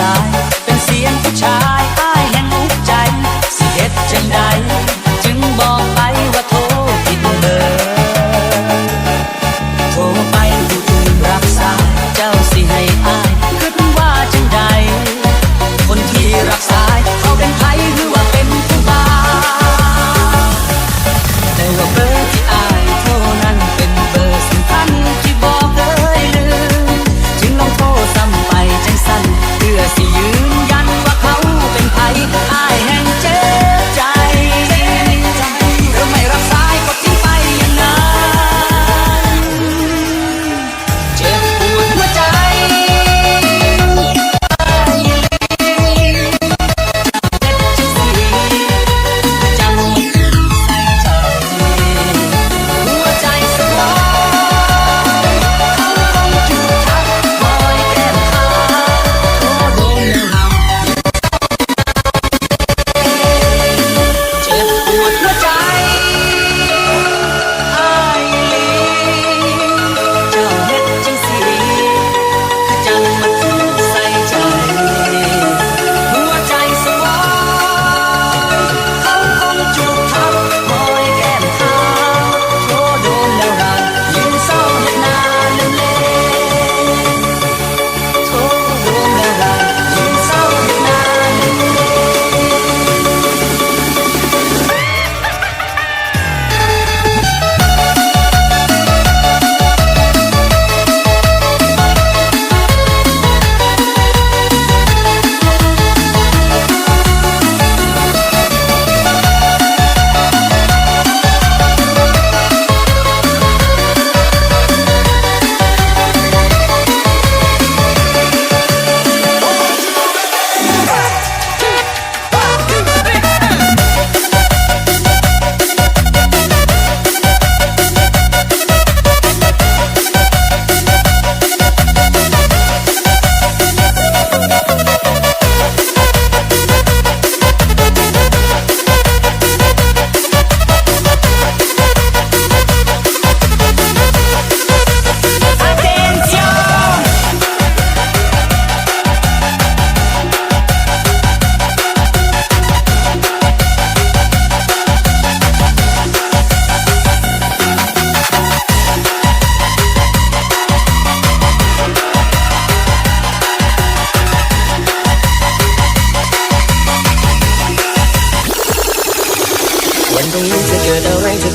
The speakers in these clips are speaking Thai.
side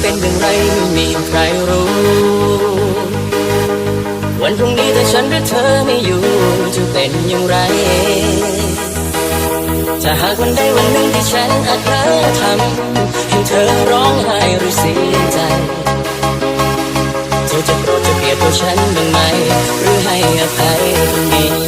เป็นอย่างไรไม่มีใครรู้ วันพรุ่งนี้ถ้าฉันหรือเธอไม่อยู่จะเป็นอย่างไร จะหากวันใดวันหนึ่งที่ฉันอาจเผอทำให้เธอร้องไห้หรือเสียใจ เธอจะโกรธจะเกลียดตัวฉันบ้างไหมหรือให้อภัยตรงนี้